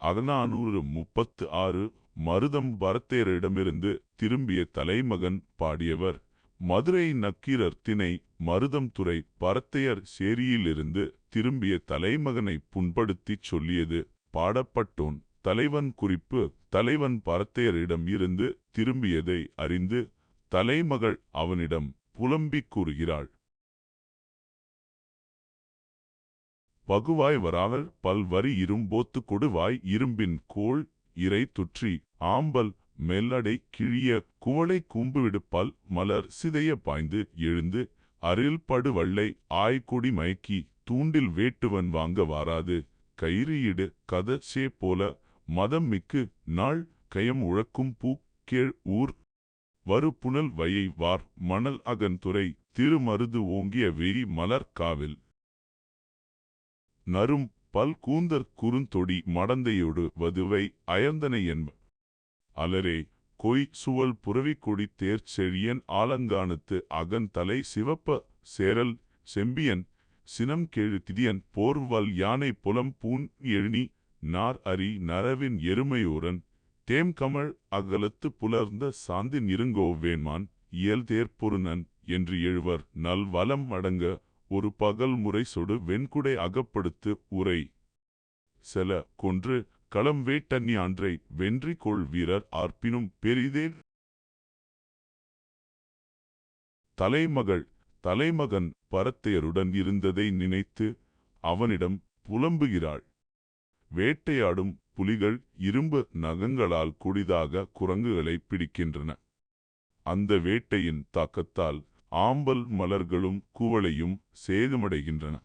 அகநானூறு முப்பத்து ஆறு மருதம் பரத்தேரிடமிருந்து திரும்பிய தலைமகன் பாடியவர். மதுரை நக்கீரர் திணை மருதம் துறை பரத்தையர் சேரியிலிருந்து திரும்பிய தலைமகனை புண்படுத்திச் சொல்லியது. பாடப்பட்டோன் தலைவன் குறிப்பு தலைவன் பரத்தையரிடம் இருந்து திரும்பியதை அறிந்து தலைமகள் அவனிடம் புலம்பிக் கூறுகிறாள். பகுவாய் வராமல் பல்வரி இரும்போத்து கொடுவாய் இரும்பின் கோள் இறை துற்றி ஆம்பல் மெல்லடை கிழிய குவளை பல் மலர் சிதைய பாய்ந்து எழுந்து அரில் படுவள்ளை ஆய்கொடி மயக்கி தூண்டில் வேட்டுவன் வாங்க வாராது. கயிறியிடு கத சே போல மதம் மிக்கு நாள் கயம் உழக்கும் பூ கேழ் ஊர் வரு புனல் வயை வார் மணல் அகன்துறை திருமருது ஓங்கிய வெறி மலர் காவில் நரும் பல் கூந்தற் குறுந்தொடி மடந்தையொடு வதுவை அயர்ந்தனை என்ப அலரே கொய் சுவல் புறவிக்கொடி தேர் செழியன் ஆலங்கானத்து அகன் தலை சிவப்ப சேரல் செம்பியன் சினம் கேழு திதியன் போர்வல் யானை புலம் பூன் எழுனி நார் அரி நரவின் எருமையோரன் தேம் கமழ் அகலத்து புலர்ந்த சாந்தின் நிருங்கோவேன்மான் இயல் தேர்ப்பொருநன் என்று எழுவர் நல் வலம் அடங்க ஒரு பகல் முறை சொடு வெண்குடை அகப்படுத்து உரை. செல கொன்று களம் வேட்டன்யான்றை வென்றி கொள் வீரர் ஆர்ப்பினும் பெரிதே தலைமகள் தலைமகன் பரத்தையருடன் இருந்ததை நினைத்து அவனிடம் புலம்புகிறாள். வேட்டையாடும் புலிகள் இரும்பு நகங்களால் குடிதாக குரங்குகளை பிடிக்கின்றன. அந்த வேட்டையின் தாக்கத்தால் ஆம்பல் மலர்களும் குவளையும் சேதமடைகின்றன.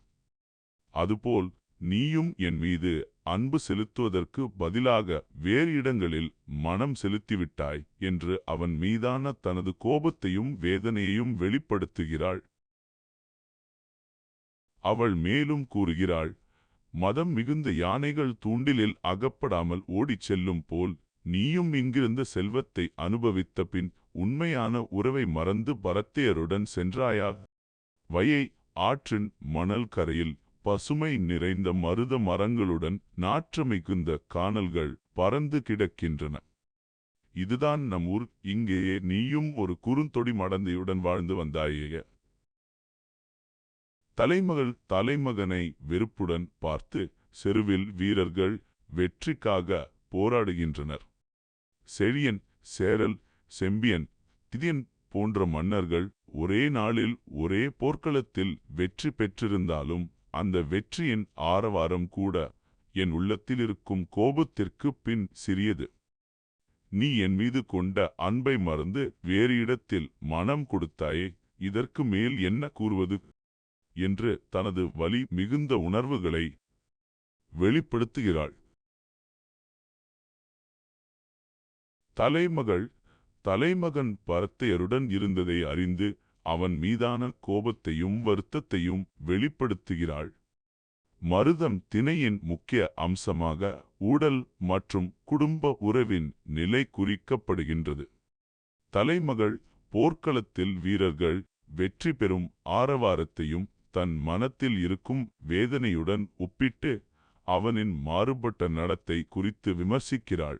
அதுபோல் நீயும் என் மீது அன்பு செலுத்துவதற்கு பதிலாக வேறு இடங்களில் மனம் செலுத்திவிட்டாய் என்று அவன் மீதான தனது கோபத்தையும் வேதனையையும் வெளிப்படுத்துகிறாள். அவள் மேலும் கூறுகிறாள் மதம் மிகுந்த யானைகள் தூண்டிலில் அகப்படாமல் ஓடிச் செல்லும் போல் நீயும் இங்கிருந்த செல்வத்தை அனுபவித்த பின் உண்மையான உறவை மறந்து பரத்தையருடன் சென்றாயா? வையை ஆற்றின் மணல் கரையில் பசுமை நிறைந்த மருத மரங்களுடன் நாற்றமிகுந்த காணல்கள் பறந்து கிடக்கின்றன. இதுதான் நம் ஊர். இங்கேயே நீயும் ஒரு குறுந்தொடி மடந்தையுடன் வாழ்ந்து வந்தாயே தலைமகள் தலைமகனை வெறுப்புடன் பார்த்து செருவில் வீரர்கள் வெற்றிக்காக போராடுகின்றனர். செழியன் சேரல் செம்பியன். திதியன் போன்ற மன்னர்கள் ஒரே நாளில் ஒரே போர்க்களத்தில் வெற்றி பெற்றிருந்தாலும் அந்த வெற்றியின் ஆரவாரம் கூட என் உள்ளத்தில் இருக்கும் கோபத்திற்கு பின் சிறியது. நீ என் மீது கொண்ட அன்பை மறந்து வேறு இடத்தில் மனம் கொடுத்தாயே இதற்கு மேல் என்ன கூறுவது? என்று தனது வலி மிகுந்த உணர்வுகளை வெளிப்படுத்துகிறாள். தலைமகள் தலைமகன் பரத்தையருடன் இருந்ததை அறிந்து அவன் மீதான கோபத்தையும் வருத்தத்தையும் வெளிப்படுத்துகிறாள். மருதம் திணையின் முக்கிய அம்சமாக ஊடல் மற்றும் குடும்ப உறவின் நிலை குறிக்கப்படுகின்றது. தலைமகள் போர்க்களத்தில் வீரர்கள் வெற்றி பெறும் ஆரவாரத்தையும் தன் மனத்தில் இருக்கும் வேதனையுடன் ஒப்பிட்டு அவனின் மாறுபட்ட நடத்தை குறித்து விமர்சிக்கிறாள்.